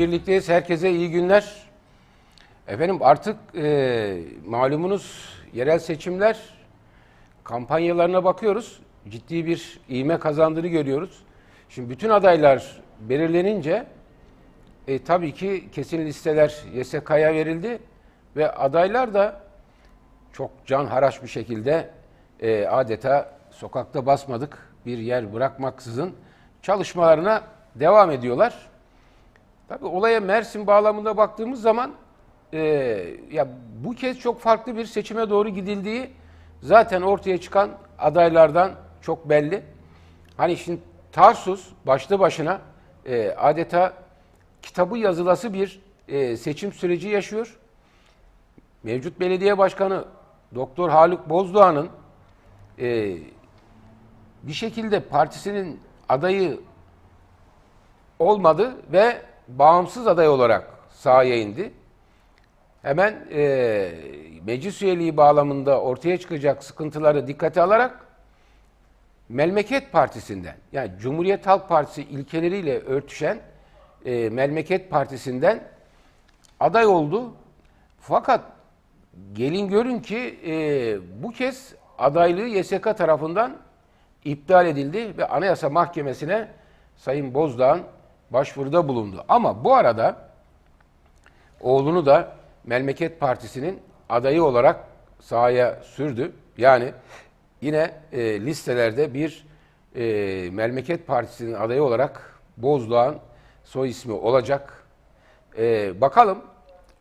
Birlikteyiz. Herkese iyi günler. Efendim artık e, malumunuz yerel seçimler kampanyalarına bakıyoruz. Ciddi bir iğme kazandığını görüyoruz. Şimdi bütün adaylar belirlenince e, tabii ki kesin listeler YSK'ya verildi ve adaylar da çok can haraç bir şekilde e, adeta sokakta basmadık bir yer bırakmaksızın çalışmalarına devam ediyorlar. Tabii olaya Mersin bağlamında baktığımız zaman e, ya bu kez çok farklı bir seçime doğru gidildiği zaten ortaya çıkan adaylardan çok belli. Hani şimdi Tarsus başlı başına e, adeta kitabı yazılası bir e, seçim süreci yaşıyor. Mevcut belediye başkanı Doktor Haluk Bozdoğan'ın e, bir şekilde partisinin adayı olmadı ve bağımsız aday olarak sahaya indi. Hemen e, meclis üyeliği bağlamında ortaya çıkacak sıkıntıları dikkate alarak Melmeket Partisi'nden yani Cumhuriyet Halk Partisi ilkeleriyle örtüşen e, Melmeket Partisi'nden aday oldu. Fakat gelin görün ki e, bu kez adaylığı YSK tarafından iptal edildi ve Anayasa Mahkemesi'ne Sayın Bozdağ'ın başvuruda bulundu. Ama bu arada oğlunu da Melmeket Partisi'nin adayı olarak sahaya sürdü. Yani yine e, listelerde bir e, Melmeket Partisi'nin adayı olarak Bozdoğan soy ismi olacak. E, bakalım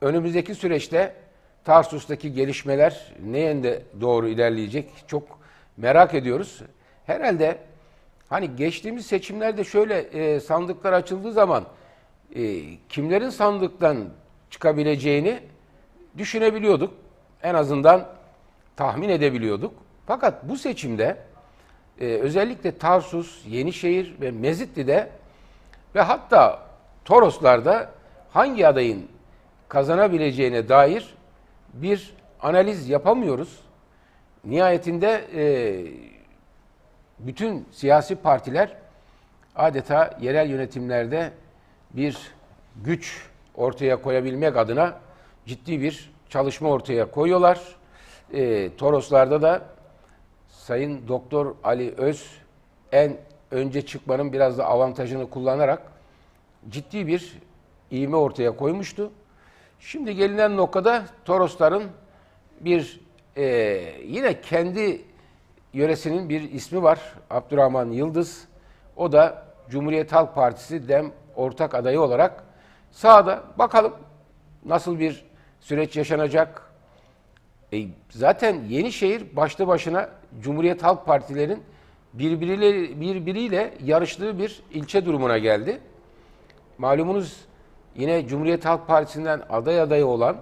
önümüzdeki süreçte Tarsus'taki gelişmeler ne yönde doğru ilerleyecek çok merak ediyoruz. Herhalde hani geçtiğimiz seçimlerde şöyle e, sandıklar açıldığı zaman e, kimlerin sandıktan çıkabileceğini düşünebiliyorduk. En azından tahmin edebiliyorduk. Fakat bu seçimde e, özellikle Tarsus, Yenişehir ve Mezitli'de ve hatta Toroslar'da hangi adayın kazanabileceğine dair bir analiz yapamıyoruz. Nihayetinde e, bütün siyasi partiler adeta yerel yönetimlerde bir güç ortaya koyabilmek adına ciddi bir çalışma ortaya koyuyorlar. E, Toroslarda da Sayın Doktor Ali Öz en önce çıkmanın biraz da avantajını kullanarak ciddi bir iğme ortaya koymuştu. Şimdi gelinen noktada Torosların bir e, yine kendi yöresinin bir ismi var. Abdurrahman Yıldız. O da Cumhuriyet Halk Partisi DEM ortak adayı olarak sağda. Bakalım nasıl bir süreç yaşanacak. E, zaten Yenişehir başlı başına Cumhuriyet Halk Partilerin birbiriyle, birbiriyle yarıştığı bir ilçe durumuna geldi. Malumunuz yine Cumhuriyet Halk Partisi'nden aday adayı olan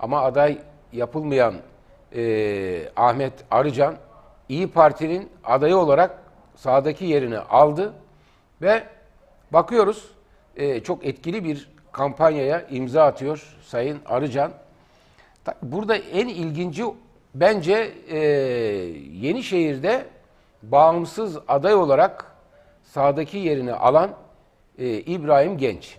ama aday yapılmayan e, Ahmet Arıcan İyi Parti'nin adayı olarak sağdaki yerini aldı ve bakıyoruz e, çok etkili bir kampanyaya imza atıyor Sayın Arıcan. Burada en ilginci bence e, Yenişehir'de bağımsız aday olarak sağdaki yerini alan e, İbrahim Genç.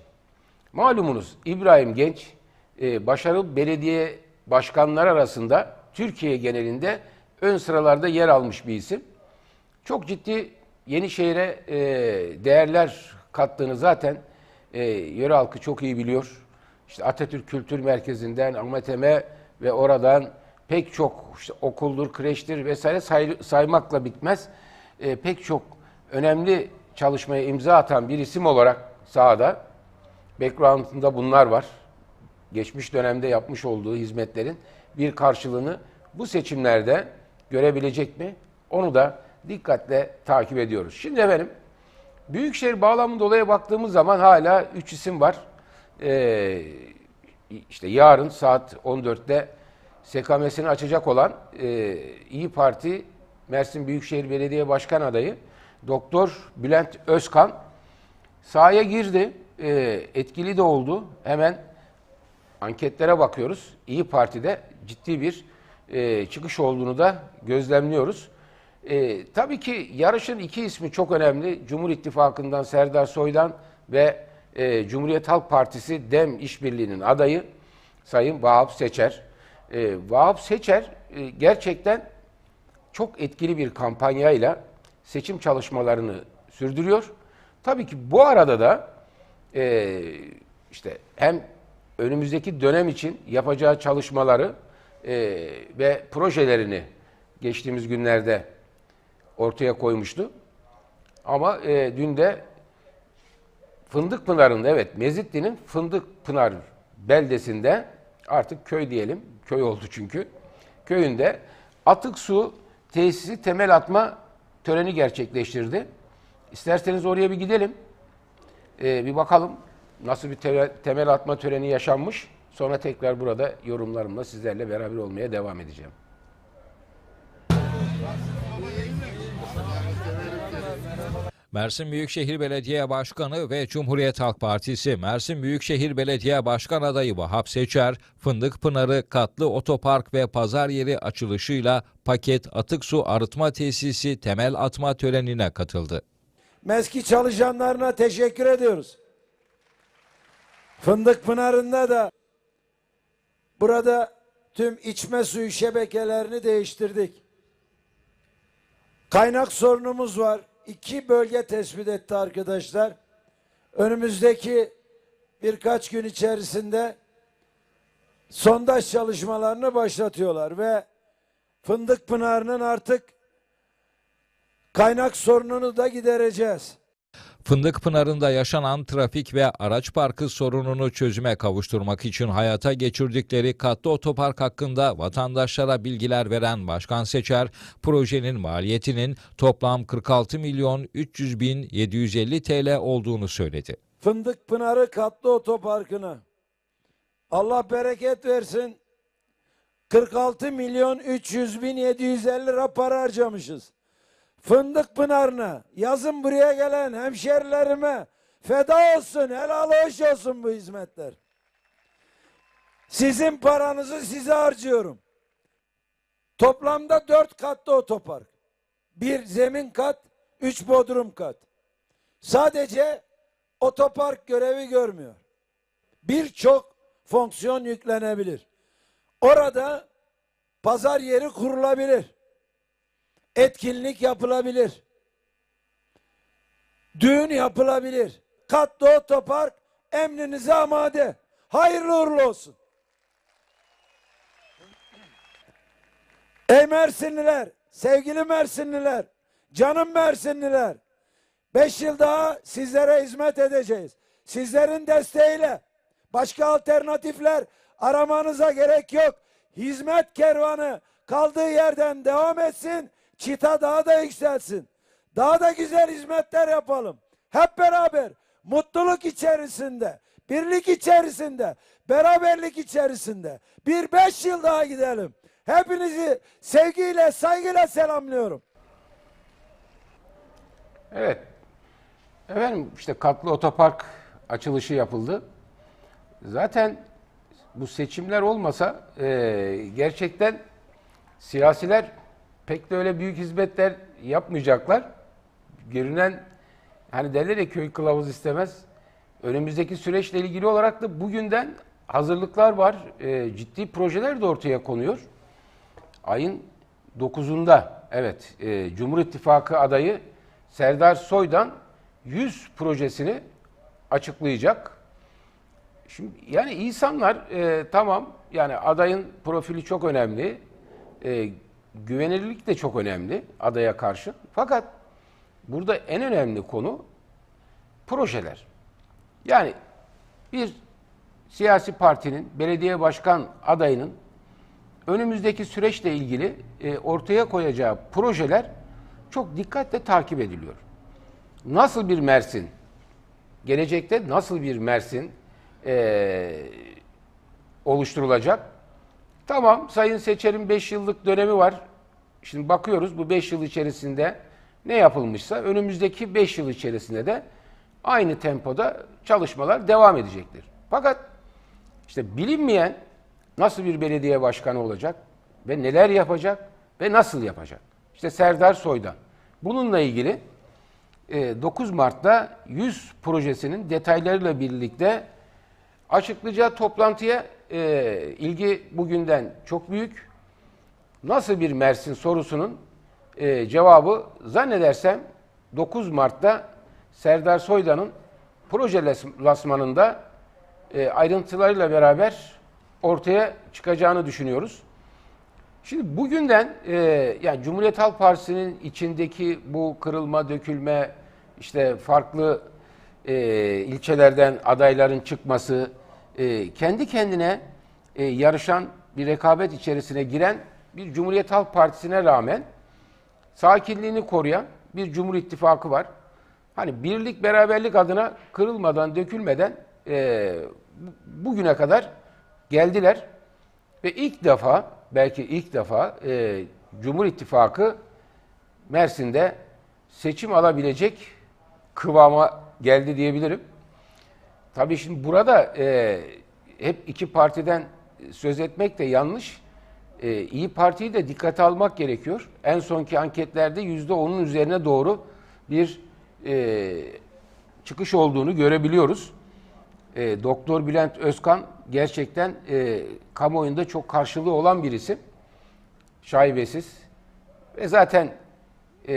Malumunuz İbrahim Genç e, başarılı belediye başkanları arasında Türkiye genelinde ön sıralarda yer almış bir isim. Çok ciddi Yenişehir'e e, değerler kattığını zaten e, yöre halkı çok iyi biliyor. İşte Atatürk Kültür Merkezi'nden Ahmet Eme ve oradan pek çok işte okuldur, kreştir vesaire say, saymakla bitmez. E, pek çok önemli çalışmaya imza atan bir isim olarak sahada background'ında bunlar var. Geçmiş dönemde yapmış olduğu hizmetlerin bir karşılığını bu seçimlerde görebilecek mi? Onu da dikkatle takip ediyoruz. Şimdi efendim Büyükşehir bağlamında olaya baktığımız zaman hala 3 isim var. Ee, işte yarın saat 14'te SKM'sini açacak olan e, İyi Parti Mersin Büyükşehir Belediye Başkan adayı Doktor Bülent Özkan sahaya girdi. E, etkili de oldu. Hemen anketlere bakıyoruz. İyi Parti'de ciddi bir e, çıkış olduğunu da gözlemliyoruz. E, tabii ki yarışın iki ismi çok önemli. Cumhur İttifakı'ndan Serdar Soydan ve e, Cumhuriyet Halk Partisi DEM işbirliğinin adayı Sayın Vahap Seçer. E, Vahap Seçer e, gerçekten çok etkili bir kampanyayla seçim çalışmalarını sürdürüyor. Tabii ki bu arada da e, işte hem önümüzdeki dönem için yapacağı çalışmaları e, ve projelerini geçtiğimiz günlerde ortaya koymuştu. Ama e, dün de Fındık Pınarı'nda evet Mezitli'nin Fındık Pınar beldesinde artık köy diyelim, köy oldu çünkü. Köyünde atık su tesisi temel atma töreni gerçekleştirdi. İsterseniz oraya bir gidelim. Ee, bir bakalım nasıl bir te- temel atma töreni yaşanmış. Sonra tekrar burada yorumlarımla sizlerle beraber olmaya devam edeceğim. Mersin Büyükşehir Belediye Başkanı ve Cumhuriyet Halk Partisi Mersin Büyükşehir Belediye Başkan adayı Vahap Seçer, Fındık Pınarı Katlı Otopark ve Pazar Yeri açılışıyla paket atık su arıtma tesisi temel atma törenine katıldı. Meski çalışanlarına teşekkür ediyoruz. Fındık Pınarı'nda da burada tüm içme suyu şebekelerini değiştirdik. Kaynak sorunumuz var. İki bölge tespit etti arkadaşlar. Önümüzdeki birkaç gün içerisinde sondaj çalışmalarını başlatıyorlar ve Fındık Pınarı'nın artık kaynak sorununu da gidereceğiz. Fındık Pınarı'nda yaşanan trafik ve araç parkı sorununu çözüme kavuşturmak için hayata geçirdikleri katlı otopark hakkında vatandaşlara bilgiler veren Başkan Seçer, projenin maliyetinin toplam 46 milyon 300 bin 750 TL olduğunu söyledi. Fındık Pınarı katlı otoparkına. Allah bereket versin. 46 milyon 300 bin 750 lira para harcamışız. Fındık Pınarı'na yazın buraya gelen hemşerilerime feda olsun, helal hoş olsun bu hizmetler. Sizin paranızı size harcıyorum. Toplamda dört katlı otopark. Bir zemin kat, üç bodrum kat. Sadece otopark görevi görmüyor. Birçok fonksiyon yüklenebilir. Orada pazar yeri kurulabilir. Etkinlik yapılabilir. Düğün yapılabilir. Katlı otopark emrinize amade. Hayırlı uğurlu olsun. Ey Mersinliler, sevgili Mersinliler, canım Mersinliler. Beş yıl daha sizlere hizmet edeceğiz. Sizlerin desteğiyle başka alternatifler aramanıza gerek yok. Hizmet kervanı kaldığı yerden devam etsin. Çita daha da yükselsin. Daha da güzel hizmetler yapalım. Hep beraber mutluluk içerisinde, birlik içerisinde, beraberlik içerisinde bir beş yıl daha gidelim. Hepinizi sevgiyle, saygıyla selamlıyorum. Evet. Efendim işte katlı otopark açılışı yapıldı. Zaten bu seçimler olmasa e, gerçekten siyasiler pek de öyle büyük hizmetler yapmayacaklar. Görünen hani derler ya köy kılavuz istemez. Önümüzdeki süreçle ilgili olarak da bugünden hazırlıklar var. E, ciddi projeler de ortaya konuyor. Ayın 9'unda evet e, Cumhur İttifakı adayı Serdar Soydan 100 projesini açıklayacak. Şimdi yani insanlar e, tamam yani adayın profili çok önemli. E, güvenilirlik de çok önemli adaya karşı. Fakat burada en önemli konu projeler. Yani bir siyasi partinin belediye başkan adayının önümüzdeki süreçle ilgili e, ortaya koyacağı projeler çok dikkatle takip ediliyor. Nasıl bir Mersin, gelecekte nasıl bir Mersin e, oluşturulacak? Tamam, Sayın Seçer'in 5 yıllık dönemi var. Şimdi bakıyoruz bu 5 yıl içerisinde ne yapılmışsa önümüzdeki 5 yıl içerisinde de aynı tempoda çalışmalar devam edecektir. Fakat işte bilinmeyen nasıl bir belediye başkanı olacak ve neler yapacak ve nasıl yapacak? İşte Serdar Soydan. Bununla ilgili e, 9 Mart'ta 100 projesinin detaylarıyla birlikte açıklayacağı toplantıya e, ilgi bugünden çok büyük. Nasıl bir Mersin sorusunun e, cevabı zannedersem 9 Mart'ta Serdar Soydan'ın proje las- lasmanında e, ayrıntılarıyla beraber ortaya çıkacağını düşünüyoruz. Şimdi bugünden e, yani Cumhuriyet Halk Partisi'nin içindeki bu kırılma, dökülme, işte farklı e, ilçelerden adayların çıkması, e, kendi kendine e, yarışan bir rekabet içerisine giren bir Cumhuriyet Halk Partisi'ne rağmen sakinliğini koruyan bir Cumhur İttifakı var. Hani birlik beraberlik adına kırılmadan, dökülmeden e, bu- bugüne kadar geldiler. Ve ilk defa, belki ilk defa e, Cumhur İttifakı Mersin'de seçim alabilecek kıvama geldi diyebilirim. Tabii şimdi burada e, hep iki partiden söz etmek de yanlış. E, İyi Parti'yi de dikkate almak gerekiyor. En sonki anketlerde yüzde onun üzerine doğru bir e, çıkış olduğunu görebiliyoruz. E, Doktor Bülent Özkan gerçekten e, kamuoyunda çok karşılığı olan bir isim. Şaibesiz. Ve zaten e,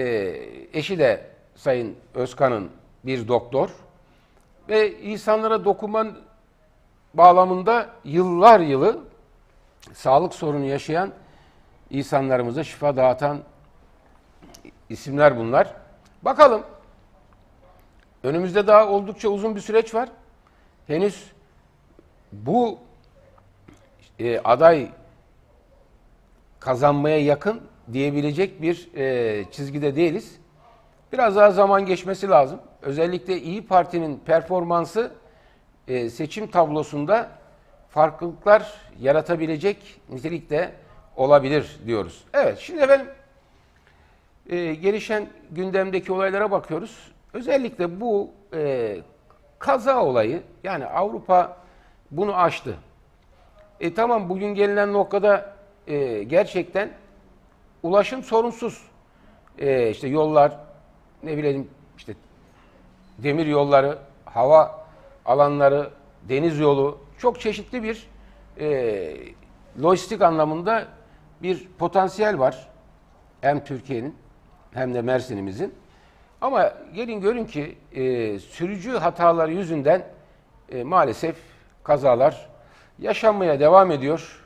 eşi de Sayın Özkan'ın bir doktor. Ve insanlara dokunman bağlamında yıllar yılı sağlık sorunu yaşayan insanlarımıza şifa dağıtan isimler bunlar. Bakalım. Önümüzde daha oldukça uzun bir süreç var. Henüz bu e, aday kazanmaya yakın diyebilecek bir e, çizgide değiliz. Biraz daha zaman geçmesi lazım. Özellikle İyi Parti'nin performansı e, seçim tablosunda farklılıklar yaratabilecek nitelikte olabilir diyoruz. Evet, şimdi efendim e, gelişen gündemdeki olaylara bakıyoruz. Özellikle bu e, kaza olayı, yani Avrupa bunu aştı. E tamam bugün gelinen noktada e, gerçekten ulaşım sorunsuz. E, işte yollar, ne bileyim işte demir yolları, hava alanları, deniz yolu çok çeşitli bir e, lojistik anlamında bir potansiyel var. Hem Türkiye'nin hem de Mersin'imizin. Ama gelin görün ki e, sürücü hataları yüzünden e, maalesef kazalar yaşanmaya devam ediyor.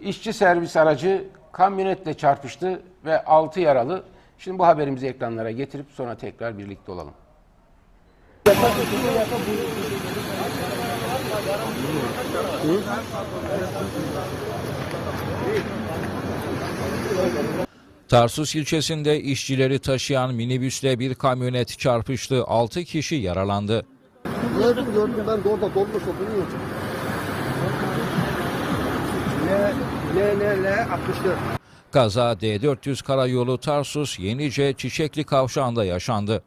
İşçi servis aracı kamyonetle çarpıştı ve 6 yaralı. Şimdi bu haberimizi ekranlara getirip sonra tekrar birlikte olalım. Tarsus ilçesinde işçileri taşıyan minibüsle bir kamyonet çarpıştı. 6 kişi yaralandı. Gördüm gördüm ben de orada dolmuş. Ne ne ne ne 64. Kaza D400 karayolu Tarsus Yenice Çiçekli kavşağında yaşandı.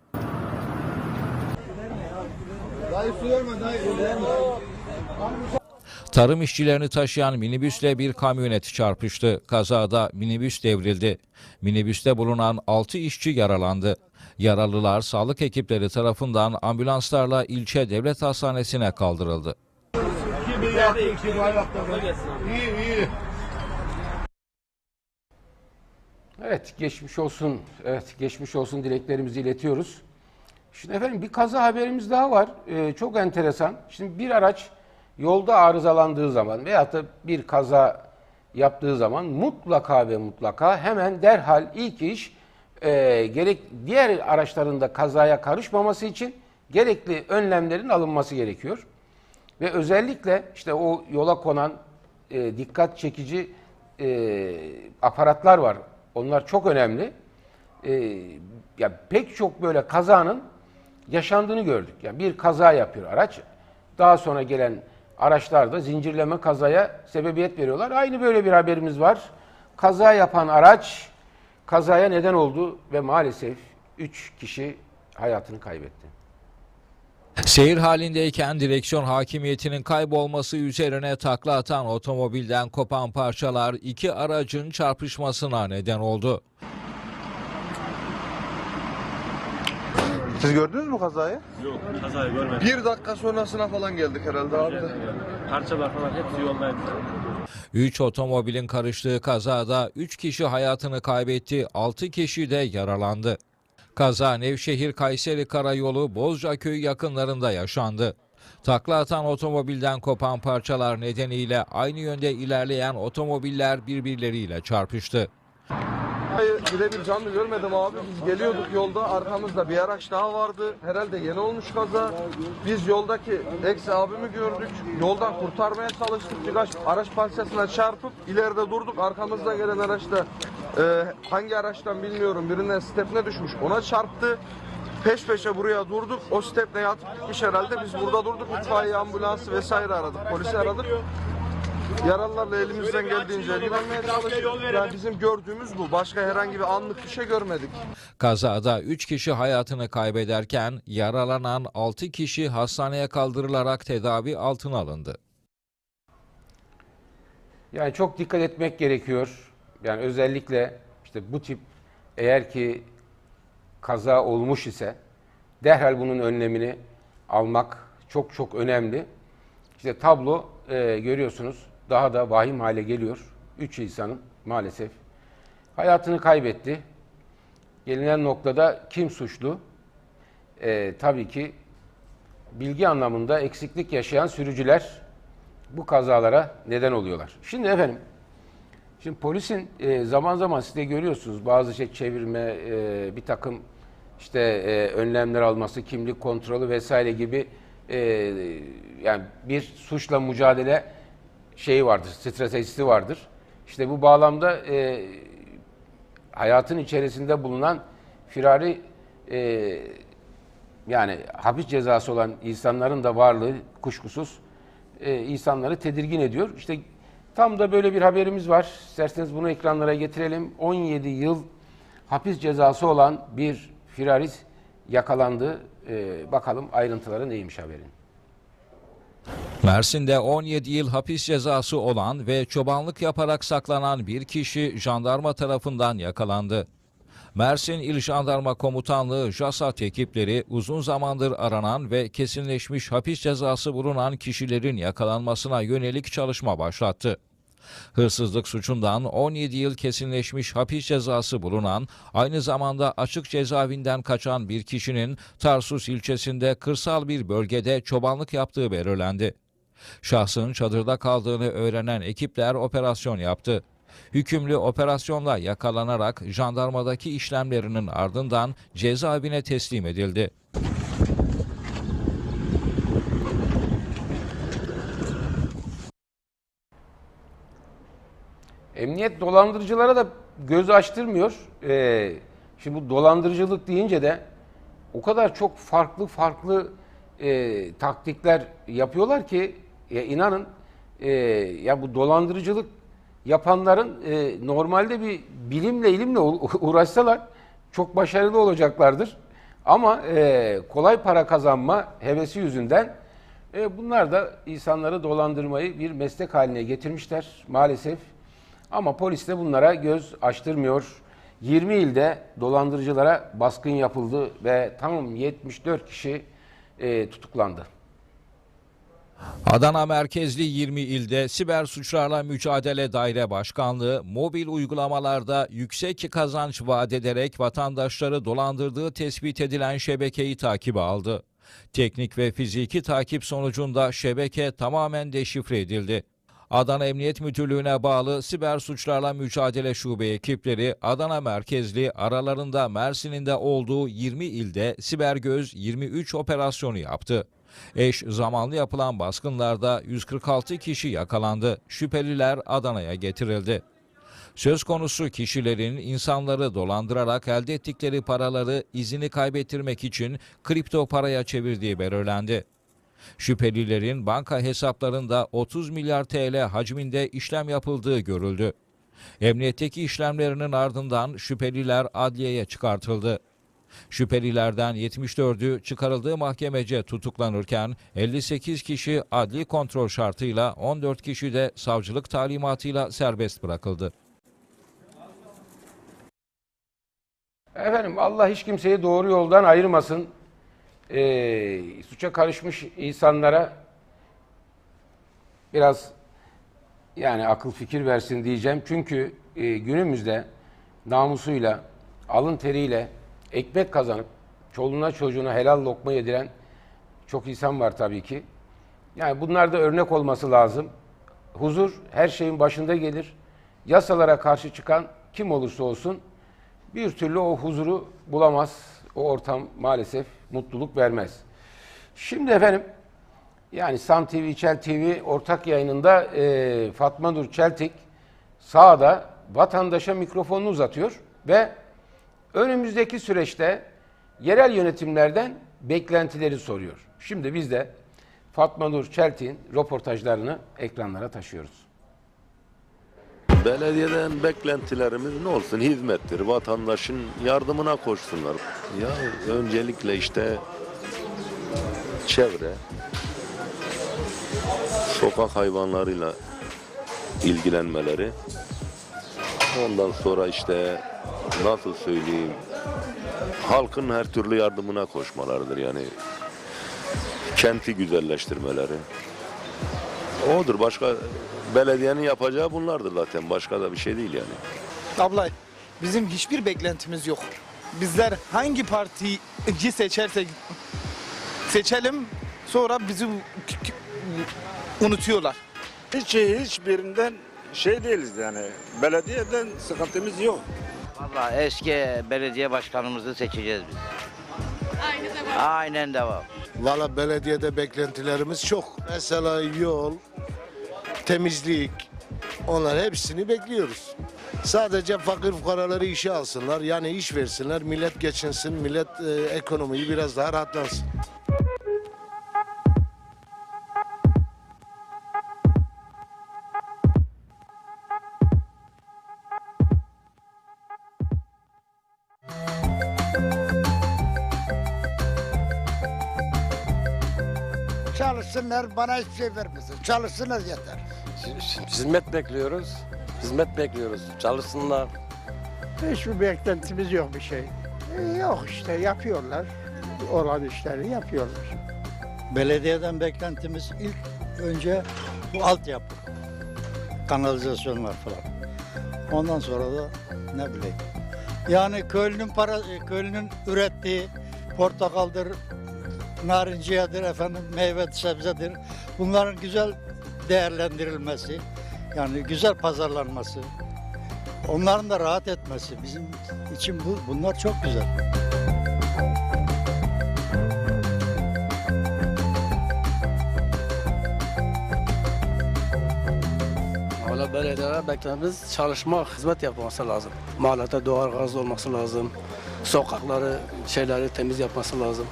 Tarım işçilerini taşıyan minibüsle bir kamyonet çarpıştı. Kazada minibüs devrildi. Minibüste bulunan 6 işçi yaralandı. Yaralılar sağlık ekipleri tarafından ambulanslarla ilçe devlet hastanesine kaldırıldı. Evet, geçmiş olsun. Evet, geçmiş olsun dileklerimizi iletiyoruz. Şimdi efendim bir kaza haberimiz daha var. Ee, çok enteresan. Şimdi bir araç yolda arızalandığı zaman veyahut da bir kaza yaptığı zaman mutlaka ve mutlaka hemen derhal ilk iş e, gerek diğer araçların da kazaya karışmaması için gerekli önlemlerin alınması gerekiyor. Ve özellikle işte o yola konan e, dikkat çekici e, aparatlar var. Onlar çok önemli. E, ya pek çok böyle kazanın yaşandığını gördük. Yani bir kaza yapıyor araç. Daha sonra gelen araçlar da zincirleme kazaya sebebiyet veriyorlar. Aynı böyle bir haberimiz var. Kaza yapan araç kazaya neden oldu ve maalesef 3 kişi hayatını kaybetti. Seyir halindeyken direksiyon hakimiyetinin kaybolması üzerine takla atan otomobilden kopan parçalar iki aracın çarpışmasına neden oldu. Siz gördünüz mü kazayı? Yok kazayı görmedim. Bir dakika sonrasına falan geldik herhalde abi de. Parçalar falan hepsi yoldaydı. 3 otomobilin karıştığı kazada 3 kişi hayatını kaybetti, 6 kişi de yaralandı. Kaza Nevşehir Kayseri Karayolu Bozcaköy yakınlarında yaşandı. Takla atan otomobilden kopan parçalar nedeniyle aynı yönde ilerleyen otomobiller birbirleriyle çarpıştı. Hayır birebir canlı görmedim abi. Biz geliyorduk yolda arkamızda bir araç daha vardı. Herhalde yeni olmuş kaza. Biz yoldaki ex abimi gördük. Yoldan kurtarmaya çalıştık. Birkaç araç parçasına çarpıp ileride durduk. Arkamızda gelen araçta e, hangi araçtan bilmiyorum birine stepne düşmüş. Ona çarptı. Peş peşe buraya durduk. O stepne yatıp gitmiş herhalde. Biz burada durduk. İtfaiye, ambulansı vesaire aradık. Polisi aradık. Yaralılarla elimizden geldiğince ilgilenmeye çalıştık. Yani bizim gördüğümüz bu. Başka herhangi bir anlık bir şey görmedik. Kazada 3 kişi hayatını kaybederken yaralanan 6 kişi hastaneye kaldırılarak tedavi altına alındı. Yani çok dikkat etmek gerekiyor. Yani özellikle işte bu tip eğer ki kaza olmuş ise derhal bunun önlemini almak çok çok önemli. İşte tablo e, görüyorsunuz daha da vahim hale geliyor. Üç insanın maalesef hayatını kaybetti. Gelinen noktada kim suçlu? E, tabii ki bilgi anlamında eksiklik yaşayan sürücüler bu kazalara neden oluyorlar. Şimdi efendim, şimdi polisin e, zaman zaman siz de görüyorsunuz bazı şey çevirme, e, bir takım işte e, önlemler alması, kimlik kontrolü vesaire gibi e, yani bir suçla mücadele şeyi vardır, stratejisi vardır. İşte bu bağlamda e, hayatın içerisinde bulunan firari e, yani hapis cezası olan insanların da varlığı kuşkusuz e, insanları tedirgin ediyor. İşte tam da böyle bir haberimiz var. İsterseniz bunu ekranlara getirelim. 17 yıl hapis cezası olan bir firaris yakalandı. E, bakalım ayrıntıları neymiş haberin. Mersin'de 17 yıl hapis cezası olan ve çobanlık yaparak saklanan bir kişi jandarma tarafından yakalandı. Mersin İl Jandarma Komutanlığı JASAT ekipleri uzun zamandır aranan ve kesinleşmiş hapis cezası bulunan kişilerin yakalanmasına yönelik çalışma başlattı. Hırsızlık suçundan 17 yıl kesinleşmiş hapis cezası bulunan, aynı zamanda açık cezaevinden kaçan bir kişinin Tarsus ilçesinde kırsal bir bölgede çobanlık yaptığı belirlendi. Şahsın çadırda kaldığını öğrenen ekipler operasyon yaptı. Hükümlü operasyonla yakalanarak jandarmadaki işlemlerinin ardından cezaevine teslim edildi. Emniyet dolandırıcılara da göz açtırmıyor. Ee, şimdi bu dolandırıcılık deyince de o kadar çok farklı farklı e, taktikler yapıyorlar ki ya inanın e, ya bu dolandırıcılık yapanların e, normalde bir bilimle ilimle uğraşsalar çok başarılı olacaklardır. Ama e, kolay para kazanma hevesi yüzünden e, bunlar da insanları dolandırmayı bir meslek haline getirmişler maalesef. Ama polis de bunlara göz açtırmıyor. 20 ilde dolandırıcılara baskın yapıldı ve tam 74 kişi e, tutuklandı. Adana merkezli 20 ilde Siber Suçlarla Mücadele Daire Başkanlığı mobil uygulamalarda yüksek kazanç vaat ederek vatandaşları dolandırdığı tespit edilen şebekeyi takibe aldı. Teknik ve fiziki takip sonucunda şebeke tamamen deşifre edildi. Adana Emniyet Müdürlüğü'ne bağlı Siber Suçlarla Mücadele Şube ekipleri Adana merkezli aralarında Mersin'in de olduğu 20 ilde Siber Göz 23 operasyonu yaptı. Eş zamanlı yapılan baskınlarda 146 kişi yakalandı. Şüpheliler Adana'ya getirildi. Söz konusu kişilerin insanları dolandırarak elde ettikleri paraları izini kaybettirmek için kripto paraya çevirdiği belirlendi. Şüphelilerin banka hesaplarında 30 milyar TL hacminde işlem yapıldığı görüldü. Emniyetteki işlemlerinin ardından şüpheliler adliyeye çıkartıldı. Şüphelilerden 74'ü çıkarıldığı mahkemece tutuklanırken 58 kişi adli kontrol şartıyla 14 kişi de savcılık talimatıyla serbest bırakıldı. Efendim Allah hiç kimseyi doğru yoldan ayırmasın. E, suça karışmış insanlara biraz yani akıl fikir versin diyeceğim. Çünkü e, günümüzde namusuyla, alın teriyle ekmek kazanıp çoluğuna çocuğuna helal lokma yediren çok insan var tabii ki. Yani bunlar da örnek olması lazım. Huzur her şeyin başında gelir. Yasalara karşı çıkan kim olursa olsun bir türlü o huzuru bulamaz. O ortam maalesef mutluluk vermez. Şimdi efendim yani Sam TV, Çel TV ortak yayınında e, Fatma Nur Çeltik sağda vatandaşa mikrofonunu uzatıyor ve önümüzdeki süreçte yerel yönetimlerden beklentileri soruyor. Şimdi biz de Fatma Nur Çeltik'in röportajlarını ekranlara taşıyoruz. Belediyeden beklentilerimiz ne olsun? Hizmettir. Vatandaşın yardımına koşsunlar. Ya öncelikle işte çevre, sokak hayvanlarıyla ilgilenmeleri. Ondan sonra işte nasıl söyleyeyim halkın her türlü yardımına koşmalarıdır yani. Kenti güzelleştirmeleri. Odur. Başka belediyenin yapacağı bunlardır zaten. Başka da bir şey değil yani. Abla bizim hiçbir beklentimiz yok. Bizler hangi partiyi seçersek seçelim sonra bizi unutuyorlar. Hiç hiçbirinden şey değiliz yani. Belediyeden sıkıntımız yok. Vallahi eski belediye başkanımızı seçeceğiz biz. Aynen devam. Valla belediyede beklentilerimiz çok. Mesela yol, temizlik, onlar hepsini bekliyoruz. Sadece fakir fukaraları işe alsınlar. Yani iş versinler, millet geçinsin, millet e, ekonomiyi biraz daha rahatlansın. Çalışsınlar bana hiçbir şey vermesin. Çalışsınlar yeter. Hizmet bekliyoruz. Hizmet bekliyoruz. Çalışsınlar. Hiçbir beklentimiz yok bir şey. Yok işte yapıyorlar. Olan işleri yapıyorlar. Belediyeden beklentimiz ilk önce bu altyapı. Kanalizasyonlar falan. Ondan sonra da ne bileyim. Yani köylünün para köylünün ürettiği portakaldır, narinciyedir efendim, meyve sebzedir. Bunların güzel değerlendirilmesi, yani güzel pazarlanması, onların da rahat etmesi bizim için bu bunlar çok güzel. Valla belediyede beklentimiz çalışma, hizmet yapması lazım. Mahallede doğal gaz olması lazım. Sokakları, şeyleri temiz yapması lazım.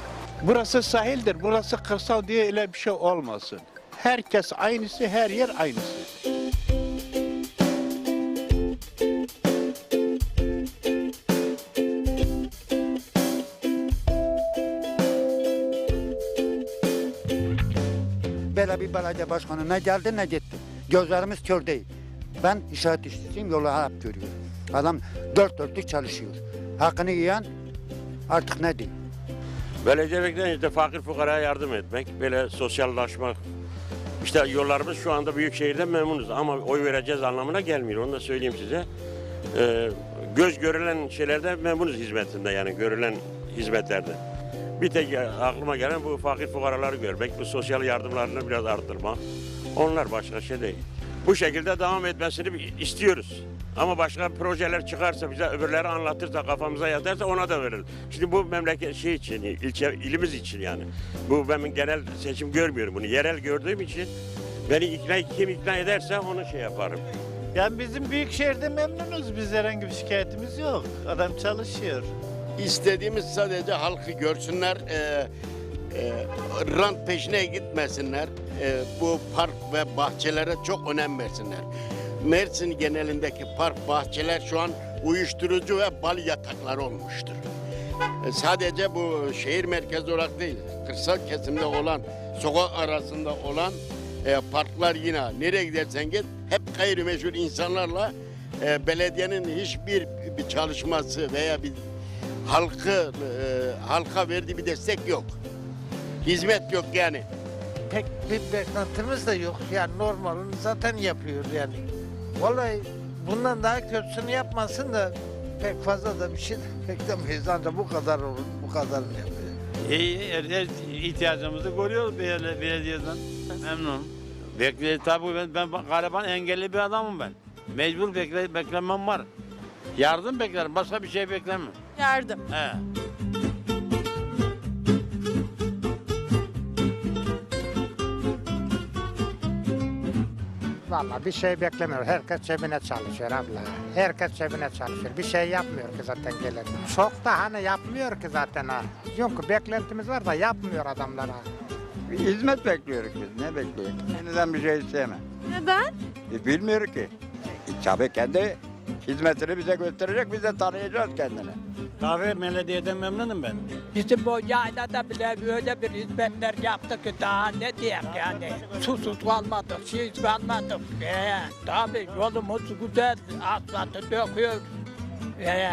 Burası sahildir, burası kırsal diye öyle bir şey olmasın. Herkes aynısı, her yer aynısı. Böyle bir belediye başkanı ne geldi ne gitti. Gözlerimiz kör değil. Ben inşaat işçisiyim, yolu hep görüyorum. Adam dört dörtlük çalışıyor. Hakkını yiyen artık ne diyeyim. Belediye beklenti işte fakir fukaraya yardım etmek, böyle sosyallaşmak. İşte yollarımız şu anda büyük şehirde memnunuz ama oy vereceğiz anlamına gelmiyor. Onu da söyleyeyim size. Ee, göz görülen şeylerde memnunuz hizmetinde yani görülen hizmetlerde. Bir tek aklıma gelen bu fakir fukaraları görmek, bu sosyal yardımlarını biraz arttırmak. Onlar başka şey değil. Bu şekilde devam etmesini istiyoruz. Ama başka projeler çıkarsa bize öbürleri anlatırsa kafamıza yatarsa ona da verelim. Şimdi bu memleket şey için, ilçe, ilimiz için yani. Bu ben genel seçim görmüyorum bunu. Yerel gördüğüm için beni ikna kim ikna ederse onu şey yaparım. Yani bizim büyük şehirde memnunuz. Biz herhangi bir şikayetimiz yok. Adam çalışıyor. İstediğimiz sadece halkı görsünler, e, e, rant peşine gitmesinler. E, bu park ve bahçelere çok önem versinler. Mersin genelindeki park, bahçeler şu an uyuşturucu ve bal yatakları olmuştur. E, sadece bu şehir merkezi olarak değil, kırsal kesimde olan, sokak arasında olan e, parklar yine nereye gidersen git hep gayrimeşhur insanlarla e, belediyenin hiçbir bir çalışması veya bir halkı e, halka verdiği bir destek yok. Hizmet yok yani. Pek bir beklentimiz de yok. Yani normalini zaten yapıyor yani. Vallahi bundan daha kötüsünü yapmasın da pek fazla da bir şey beklemeyiz. Ancak bu kadar olur, bu kadarını yapıyor. İyi, her, her ihtiyacımızı görüyoruz belediye, belediyeden. Memnunum. Bekle, tabii ben, ben gariban engelli bir adamım ben. Mecbur bekle, beklemem var. Yardım beklerim, başka bir şey beklemem. Yardım. He. Vallahi bir şey beklemiyor. Herkes cebine çalışıyor abla. Herkes cebine çalışıyor. Bir şey yapmıyor ki zaten gelen. Çok da hani yapmıyor ki zaten ha. Çünkü beklentimiz var da yapmıyor adamlar ha. Hizmet bekliyoruz biz, ne bekliyoruz? Yeniden bir şey istemem. Neden? E, bilmiyor ki. E, tabii kendi hizmetini bize gösterecek, biz de tanıyacağız kendini. Tabii belediyeden memnunum ben. Bizim bu yaylada bile böyle bir hizmetler yaptık ki daha ne diyeyim yani. Susuz kalmadık, şey kalmadık. Ee, tabii yolumuz güzel, asfaltı döküyor. Ee,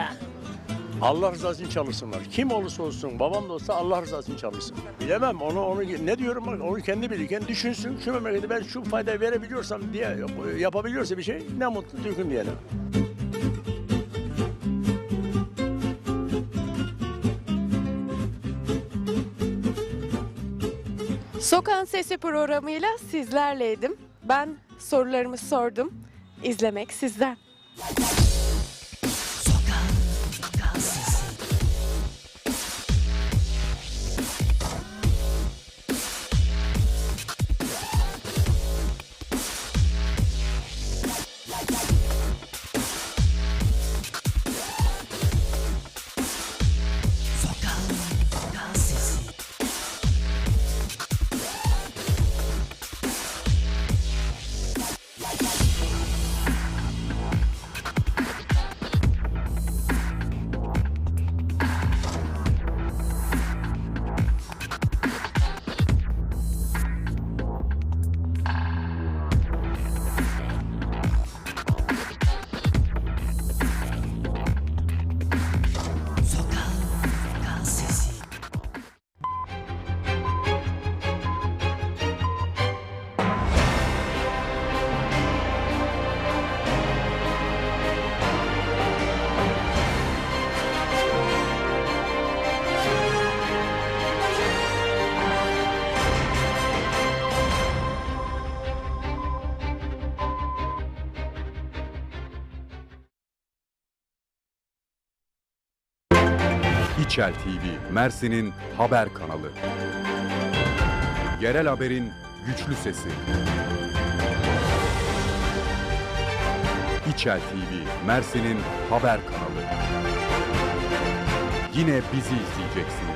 Allah rızası için çalışsınlar. Kim olursa olsun, babam da olsa Allah rızası için çalışsın. Bilemem onu onu ne diyorum bak onu kendi bilir. Kendi düşünsün şu memlekete ben şu faydayı verebiliyorsam diye yapabiliyorsa bir şey ne mutlu Türk'üm diyelim. Sokağın Sesi programıyla sizlerleydim. Ben sorularımı sordum. İzlemek sizden. İçel TV, Mersin'in haber kanalı. Yerel haberin güçlü sesi. İçel TV, Mersin'in haber kanalı. Yine bizi izleyeceksiniz.